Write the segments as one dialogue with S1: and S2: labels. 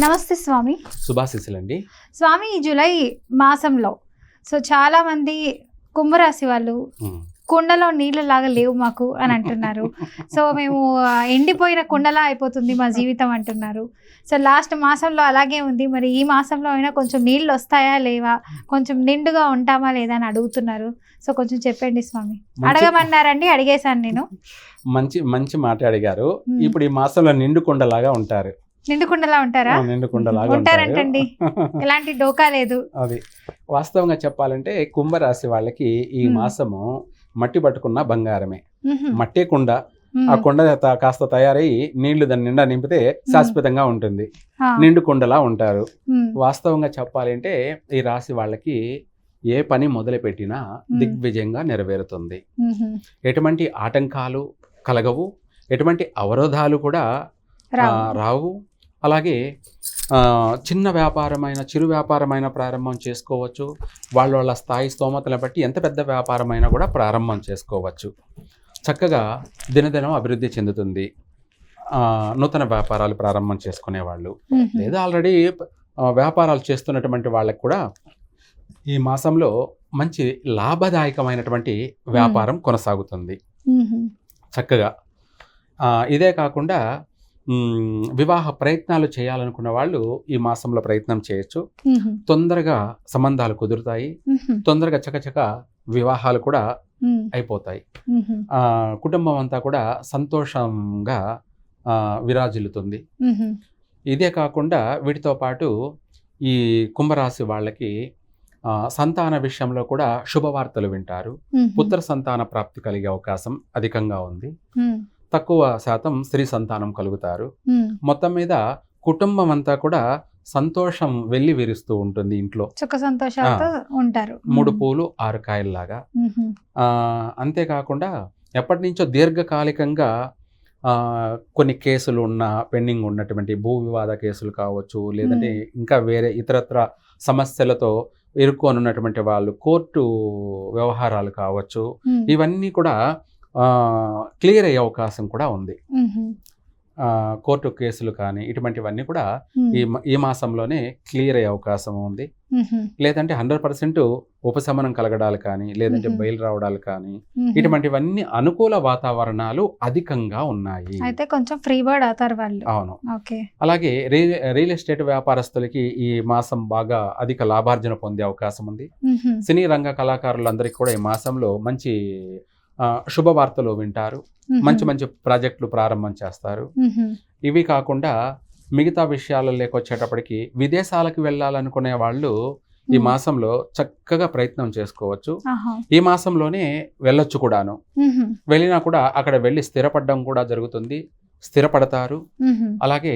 S1: నమస్తే స్వామి.
S2: శుభాశీస్సులండి.
S1: స్వామి ఈ జూలై మాసంలో సో చాలా మంది కుంభరాశి వాళ్ళు. కుండలో నీళ్ళలాగా లేవు మాకు అని అంటున్నారు. సో మేము ఎండిపోయిన కుండలా అయిపోతుంది మా జీవితం అంటున్నారు. సో లాస్ట్ మాసంలో అలాగే ఉంది. మరి ఈ మాసంలో అయినా కొంచెం నీళ్ళు వస్తాయా లేవా? కొంచెం నిండుగా ఉంటామా లేదా అని అడుగుతున్నారు. సో కొంచెం చెప్పండి స్వామి. అడగమన్నారండి అడిగేశాను నేను.
S2: మంచి మంచి మాట అడిగారు. ఇప్పుడు ఈ మాసంలో నిండు కుండలాగా ఉంటారు.
S1: నిండు కుండలా ఉంటారా
S2: ఆ, నిండు కుండలాగా
S1: ఉంటారంటండి
S2: ఉంటారు
S1: ఎలాంటి డోకా లేదు
S2: అది వాస్తవంగా చెప్పాలంటే కుంభరాశి వాళ్ళకి ఈ. మాసము మట్టి పట్టుకున్న బంగారమే. మట్టి కుండ. ఆ కుండ కాస్త తయారై నీళ్ళు దాని నిండా నింపితే శాశ్వతంగా ఉంటుంది. నిండు కుండలా ఉంటారు. వాస్తవంగా చెప్పాలంటే ఈ రాశి వాళ్ళకి ఏ పని మొదలు పెట్టినా. దిగ్విజయంగా నెరవేరుతుంది. ఎటువంటి ఆటంకాలు కలగవు ఎటువంటి అవరోధాలు కూడా
S1: రావు.
S2: అలాగే చిన్న వ్యాపారమైన చిరు వ్యాపారమైన ప్రారంభం చేసుకోవచ్చు. వాళ్ళ వాళ్ళ స్థాయి స్తోమతలను బట్టి ఎంత పెద్ద వ్యాపారమైనా కూడా ప్రారంభం చేసుకోవచ్చు. చక్కగా దినదినం అభివృద్ధి చెందుతుంది. నూతన వ్యాపారాలు ప్రారంభం చేసుకునేవాళ్ళు.
S1: మ్హూ.
S2: లేదా ఆల్రెడీ వ్యాపారాలు చేస్తున్నటువంటి వాళ్ళకి కూడా ఈ మాసంలో మంచి లాభదాయకమైనటువంటి వ్యాపారం కొనసాగుతుంది. చక్కగా. ఇదే కాకుండా వివాహ ప్రయత్నాలు చేయాలనుకున్న వాళ్ళు ఈ మాసంలో ప్రయత్నం చేయొచ్చు. తొందరగా సంబంధాలు కుదురుతాయి. తొందరగా చకచక వివాహాలు కూడా. అయిపోతాయి కుటుంబం అంతా కూడా సంతోషంగా విరాజిల్లుతుంది. ఇదే కాకుండా వీటితో పాటు ఈ కుంభరాశి వాళ్ళకి సంతాన విషయంలో కూడా శుభవార్తలు వింటారు. పుత్ర సంతాన ప్రాప్తి కలిగే అవకాశం అధికంగా ఉంది. తక్కువ శాతం స్త్రీ సంతానం కలుగుతారు. మొత్తం మీద కుటుంబం అంతా కూడా సంతోషం వెళ్ళి విరుస్తూ ఉంటుంది ఇంట్లో.
S1: సుఖ సంతోషాలతో ఉంటారు.
S2: మూడు పూలు ఆరు కాయల్లాగా. అంతేకాకుండా ఎప్పటి నుంచో దీర్ఘకాలికంగా ఆ, కొన్ని కేసులు ఉన్న పెండింగ్ ఉన్నటువంటి భూ వివాద కేసులు కావచ్చు లేదంటే ఇంకా వేరే ఇతరత్ర సమస్యలతో ఇరుక్కొని ఉన్నటువంటి వాళ్ళు కోర్టు వ్యవహారాలు కావచ్చు. ఇవన్నీ కూడా క్లియర్ అయ్యే అవకాశం కూడా ఉంది కోర్టు కేసులు కానీ ఇటువంటివన్నీ కూడా. ఈ ఈ మాసంలోనే క్లియర్ అయ్యే అవకాశం ఉంది. లేదంటే హండ్రెడ్ పర్సెంట్ ఉపశమనం కలగడాలు కానీ లేదంటే. బయలు రావడాలు కానీ. ఇటువంటివన్నీ అనుకూల వాతావరణాలు అధికంగా ఉన్నాయి
S1: అయితే కొంచెం ఫ్రీ బర్డ్ అవుతారు వాళ్ళు
S2: అవును అలాగే రియల్ రియల్ ఎస్టేట్ వ్యాపారస్తులకి ఈ మాసం బాగా అధిక లాభార్జన పొందే అవకాశం ఉంది. సినీ రంగ కళాకారులందరికీ కూడా ఈ మాసంలో మంచి శుభవార్తలు వింటారు. మంచి మంచి ప్రాజెక్టులు ప్రారంభం చేస్తారు. ఇవి కాకుండా మిగతా విషయాలు లేకొచ్చేటప్పటికి విదేశాలకు వెళ్ళాలనుకునే వాళ్ళు ఈ. మాసంలో చక్కగా ప్రయత్నం చేసుకోవచ్చు. ఈ మాసంలోనే వెళ్ళొచ్చు కూడాను. వెళ్ళినా కూడా అక్కడ వెళ్ళి స్థిరపడడం కూడా జరుగుతుంది స్థిరపడతారు. అలాగే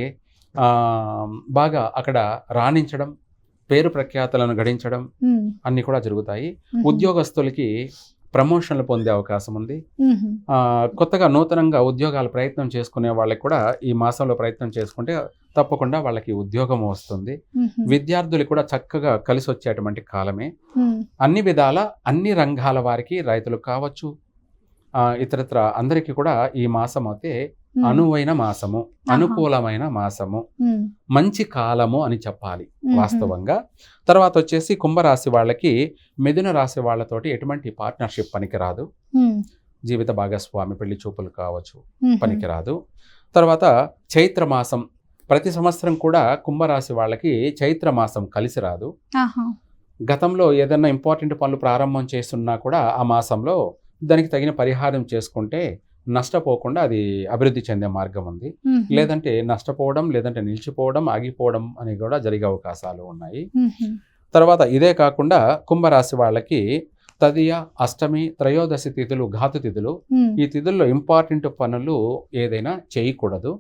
S2: బాగా అక్కడ రాణించడం పేరు ప్రఖ్యాతలను గడించడం. అన్నీ కూడా జరుగుతాయి. ఉద్యోగస్తులకి ప్రమోషన్లు పొందే అవకాశం ఉంది కొత్తగా నూతనంగా ఉద్యోగాలు ప్రయత్నం చేసుకునే వాళ్ళకి కూడా ఈ మాసంలో ప్రయత్నం చేసుకుంటే తప్పకుండా వాళ్ళకి ఉద్యోగం వస్తుంది. విద్యార్థులు కూడా చక్కగా కలిసి వచ్చేటువంటి కాలమే. అన్ని విధాల అన్ని రంగాల వారికి రైతులు కావచ్చు ఇతరత్ర అందరికీ కూడా ఈ మాసం అయితే. అనువైన మాసము అనుకూలమైన మాసము. మంచి కాలము అని చెప్పాలి. వాస్తవంగా తర్వాత వచ్చేసి కుంభరాశి వాళ్ళకి మిథున రాశి వాళ్ళతోటి ఎటువంటి పార్ట్నర్షిప్ పనికిరాదు. జీవిత భాగస్వామి పెళ్ళి చూపులు కావచ్చు. పనికిరాదు తర్వాత చైత్ర మాసం ప్రతి సంవత్సరం కూడా కుంభరాశి వాళ్ళకి చైత్ర మాసం కలిసి రాదు. గతంలో ఏదైనా ఇంపార్టెంట్ పనులు ప్రారంభం చేస్తున్నా కూడా ఆ మాసంలో దానికి తగిన పరిహారం చేసుకుంటే నష్టపోకుండా అది అభివృద్ధి చెందే మార్గం ఉంది. లేదంటే నష్టపోవడం లేదంటే నిలిచిపోవడం ఆగిపోవడం అని కూడా జరిగే అవకాశాలు ఉన్నాయి. తర్వాత ఇదే కాకుండా కుంభరాశి వాళ్ళకి తదియ అష్టమి త్రయోదశి తిథులు ఘాతు తిథులు. ఈ తిథుల్లో ఇంపార్టెంట్ పనులు ఏదైనా చేయకూడదు.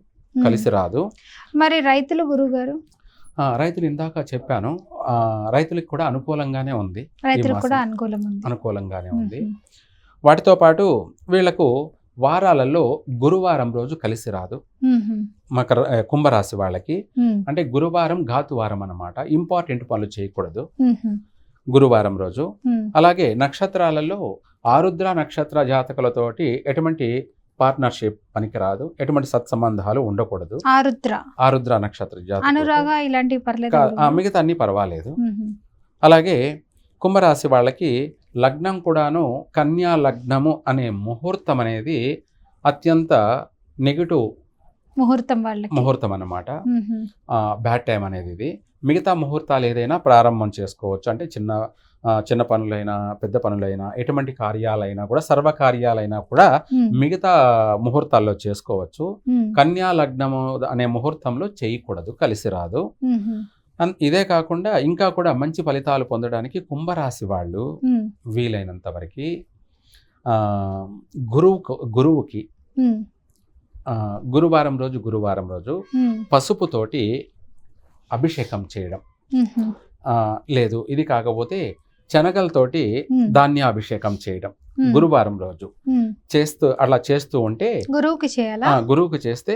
S2: కలిసి రాదు
S1: మరి రైతులు గురుగారు
S2: రైతులు ఇందాక చెప్పాను రైతులకు కూడా అనుకూలంగానే ఉంది
S1: రైతులకు. కూడా
S2: అనుకూలంగానే ఉంది. వాటితో పాటు వీళ్ళకు వారాలలో గురువారం రోజు కలిసి రాదు. మకర కుంభరాశి వాళ్ళకి. అంటే గురువారం ఘాతు వారం అన్నమాట ఇంపార్టెంట్ పనులు చేయకూడదు. గురువారం రోజు. అలాగే నక్షత్రాలలో ఆరుద్ర నక్షత్ర జాతకులతోటి ఎటువంటి పార్ట్నర్షిప్ పనికిరాదు ఎటువంటి సత్సంబంధాలు ఉండకూడదు
S1: ఆరుద్ర
S2: ఆరుద్ర నక్షత్ర జాతకులకు.
S1: అనురాగ ఇలాంటివి పర్లేదు
S2: మిగతా అన్ని పర్వాలేదు. అలాగే కుంభరాశి వాళ్ళకి లగ్నం కూడాను కన్యా లగ్నము అనే ముహూర్తం అనేది అత్యంత నెగిటివ్
S1: ముహూర్తం వాళ్ళకి.
S2: ముహూర్తం అన్నమాట.
S1: మ్మ్.
S2: బ్యాడ్ టైం అనేది ఇది. మిగతా ముహూర్తాలు ఏదైనా ప్రారంభం చేసుకోవచ్చు. అంటే చిన్న చిన్న పనులైనా పెద్ద పనులైనా ఎటువంటి కార్యాలైనా కూడా సర్వ కార్యాలైనా కూడా. మిగతా ముహూర్తాల్లో చేసుకోవచ్చు. కన్యా లగ్నము అనే ముహూర్తంలో చేయకూడదు. కలిసి రాదు. ఇదే కాకుండా ఇంకా కూడా మంచి ఫలితాలు పొందడానికి కుంభరాశి వాళ్ళు. వీలైనంత వరకు గురువు గురువుకి గురువారం రోజు గురువారం రోజు. పసుపుతోటి అభిషేకం చేయడం లేదు ఇది కాకపోతే శనగలతోటి. ధాన్యాభిషేకం చేయడం. గురువారం రోజు. చేస్తూ అలా చేస్తూ ఉంటే
S1: గురువుకి చేయాలా
S2: గురువుకు చేస్తే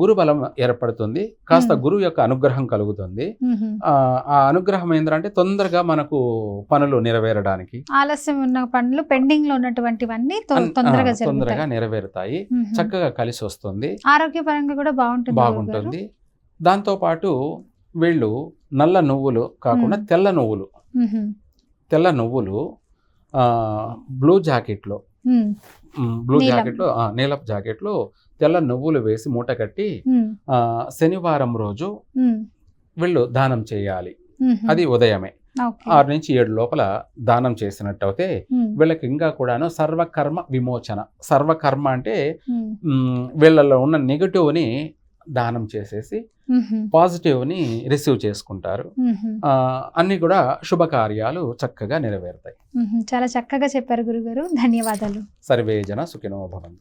S2: గురు బలం ఏర్పడుతుంది కాస్త. గురువు యొక్క అనుగ్రహం కలుగుతుంది. ఆ ఆ అనుగ్రహం ఏంటంటే తొందరగా మనకు పనులు నెరవేరడానికి
S1: ఆలస్యం ఉన్న పనులు పెండింగ్లో ఉన్నటువంటివన్నీ తొందరగా
S2: తొందరగా నెరవేరుతాయి. చక్కగా కలిసి వస్తుంది
S1: ఆరోగ్యపరంగా కూడా బాగుంటుంది.
S2: బాగుంటుంది దాంతోపాటు వీళ్ళు నల్ల నువ్వులు కాకుండా. తెల్ల నువ్వులు. తెల్ల నువ్వులు బ్లూ జాకెట్లో బ్లూ. జాకెట్లో నీలపు జాకెట్లో తెల్ల నువ్వులు వేసి మూట కట్టి శనివారం రోజు. వీళ్ళు దానం చేయాలి. అది ఉదయమే. ఆరు నుంచి ఏడు లోపల దానం చేసినట్టు అయితే. వీళ్ళకి ఇంకా కూడాను సర్వకర్మ విమోచన సర్వకర్మ అంటే వీళ్ళలో ఉన్న నెగటివ్ని దానం చేసేసి. పాజిటివ్ని రిసీవ్ చేసుకుంటారు. అన్ని కూడా శుభకార్యాలు చక్కగా నెరవేరుతాయి.
S1: చాలా చక్కగా చెప్పారు గురుగారు. ధన్యవాదాలు.
S2: సర్వే జన సుఖినో భవంతు.